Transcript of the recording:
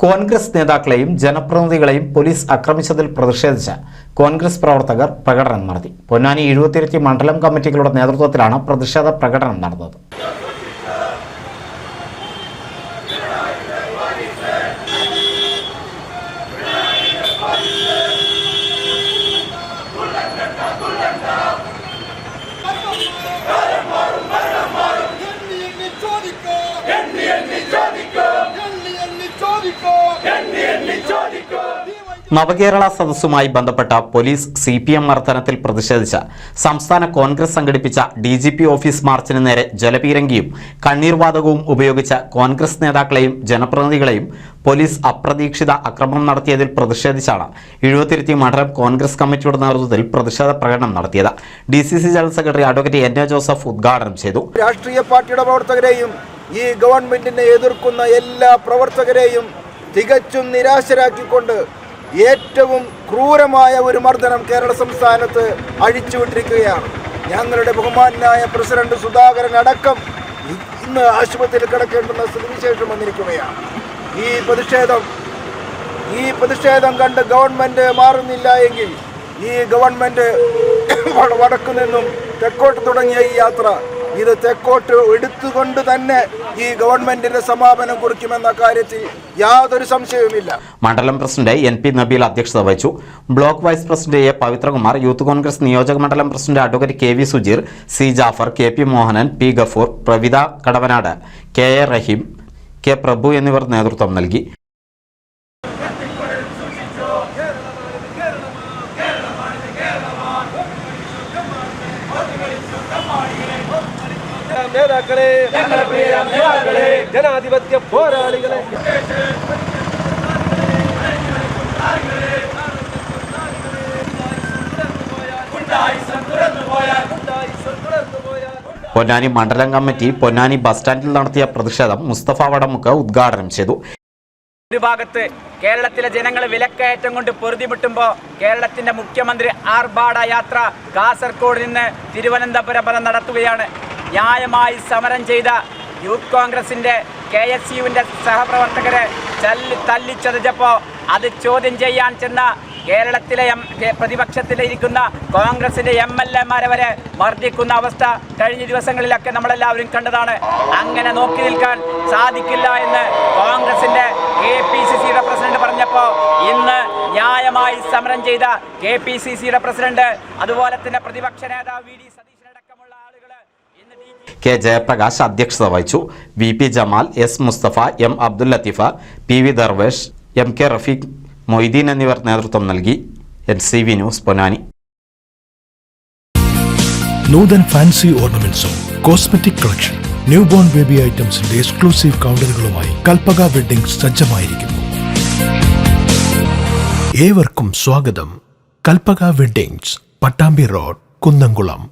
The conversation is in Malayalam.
കോൺഗ്രസ് നേതാക്കളെയും ജനപ്രതിനിധികളെയും പോലീസ് ആക്രമിച്ചതിൽ പ്രതിഷേധിച്ച് കോൺഗ്രസ് പ്രവർത്തകർ പ്രകടനം നടത്തി. പൊന്നാനി എഴുപത്തിരത്തി മണ്ഡലം കമ്മിറ്റികളുടെ നേതൃത്വത്തിലാണ് പ്രതിഷേധ പ്രകടനം നടന്നത്. നവകേരള സദസ്സുമായി ബന്ധപ്പെട്ട പോലീസ് സി പി എം മർദ്ദനത്തിൽ പ്രതിഷേധിച്ച് സംസ്ഥാന കോൺഗ്രസ് സംഘടിപ്പിച്ച ഡി ജി പി ഓഫീസ് മാർച്ചിന് നേരെ ജലപീരങ്കിയും കണ്ണീർവാതകവും ഉപയോഗിച്ച കോൺഗ്രസ് നേതാക്കളെയും ജനപ്രതിനിധികളെയും പോലീസ് അപ്രതീക്ഷിത ആക്രമണം നടത്തിയതിൽ പ്രതിഷേധിച്ചാണ് എഴുപത്തിരുത്തി മണ്ഡലം കോൺഗ്രസ് കമ്മിറ്റിയുടെ നേതൃത്വത്തിൽ പ്രതിഷേധ പ്രകടനം നടത്തിയത്. D C C general secretary advocate N A Joseph ഉദ്ഘാടനം ചെയ്തു. രാഷ്ട്രീയ പാർട്ടിയുടെ പ്രവർത്തകരെയും ഈ ഗവൺമെന്റിനെ എതിർക്കുന്ന എല്ലാ പ്രവർത്തകരെയും തികച്ചും നിരാശരാക്കിക്കൊണ്ട് ഏറ്റവും ക്രൂരമായ ഒരു മർദ്ദനം കേരള സംസ്ഥാനത്ത് അഴിച്ചുവിട്ടിരിക്കുകയാണ്. ഞങ്ങളുടെ ബഹുമാനായ പ്രസിഡന്റ് സുധാകരൻ അടക്കം ഇന്ന് ആശുപത്രിയിൽ കിടക്കേണ്ടുന്ന സ്ഥിതിവിശേഷം വന്നിരിക്കുകയാണ്. ഈ പ്രതിഷേധം ഈ പ്രതിഷേധം കണ്ട് ഗവൺമെന്റ് മാറുന്നില്ല എങ്കിൽ ഈ ഗവൺമെന്റ് വട- വടക്കു നിന്നും തെക്കോട്ട് തുടങ്ങിയ ഈ യാത്ര ഇത് തെക്കോട്ട് എടുത്തുകൊണ്ട് തന്നെ ഈ ഗവൺമെന്റിന്റെ സമാപനം കുറിക്കുമെന്ന കാര്യത്തിൽ യാതൊരു സംശയവുമില്ല. മണ്ഡലം പ്രസിഡന്റ് എൻ പി നബീൽ അധ്യക്ഷത വഹിച്ചു. Block vice president A Pavithrakumar youth Congress നിയോജക മണ്ഡലം president advocate K V Sujeer C Jafar K P Mohanan P Gafoor Pravitha Kadavanad K A Raheem K Prabhu എന്നിവർ നേതൃത്വം നൽകി. നേതാക്കളെ ജനാധിപത്യ പോരാളികളെ. പൊന്നാനി മണ്ഡലം കമ്മിറ്റി പൊന്നാനി ബസ് സ്റ്റാൻഡിൽ നടത്തിയ പ്രതിഷേധം മുസ്തഫ വടമുക്ക് ഉദ്ഘാടനം ചെയ്തു. ഒരു ഭാഗത്ത് കേരളത്തിലെ ജനങ്ങൾ വിലക്കയറ്റം കൊണ്ട് പൊറുതിമുട്ടുമ്പോൾ കേരളത്തിന്റെ മുഖ്യമന്ത്രി ആർഭാട യാത്ര കാസർഗോഡ് നിന്ന് തിരുവനന്തപുരം വരെ നടത്തുകയാണ്. ന്യായമായി സമരം ചെയ്ത യൂത്ത് കോൺഗ്രസിന്റെ കെ എസ് യുവിന്റെ സഹപ്രവർത്തകരെ ചല്ലി തല്ലിച്ചതച്ചപ്പോൾ അത് ചോദ്യം ചെയ്യാൻ ചെന്ന കേരളത്തിലെ എം പ്രതിപക്ഷത്തിലിരിക്കുന്ന കോൺഗ്രസിന്റെ എം എൽ എമാരെ വരെ മർദ്ദിക്കുന്ന അവസ്ഥ കഴിഞ്ഞ ദിവസങ്ങളിലൊക്കെ നമ്മളെല്ലാവരും കണ്ടതാണ്. അങ്ങനെ നോക്കി നിൽക്കാൻ സാധിക്കില്ല എന്ന് കോൺഗ്രസിന്റെ കെ പി സി സിയുടെ പ്രസിഡന്റ് പറഞ്ഞപ്പോൾ ഇന്ന് ന്യായമായി സമരം ചെയ്ത കെ പി സി സിയുടെ പ്രസിഡന്റ് അതുപോലെ തന്നെ പ്രതിപക്ഷ നേതാവ് വി ഡി സതീശനടക്കമുള്ള ആളുകൾ ഇന്ന് ഡി ജി കെ ജയപ്രകാശ് അധ്യക്ഷത വഹിച്ചു. V P Jamal S Mustafa M Abdul Latheef P V Darvesh M K Rafeeq Moideen എന്നിവർ നേതൃത്വം നൽകി. N C V news Ponnani. Nuthan fancy ഓർണമെന്റ്സും cosmetic collection new born baby ഐറ്റംസിന്റെ exclusive കൗണ്ടറുകളുമായി കൽപ്പക വെഡിംഗ് സജ്ജമായിരിക്കുന്നു. ഏവർക്കും സ്വാഗതം. Kalpaka weddings Pattambi road Kunnamkulam.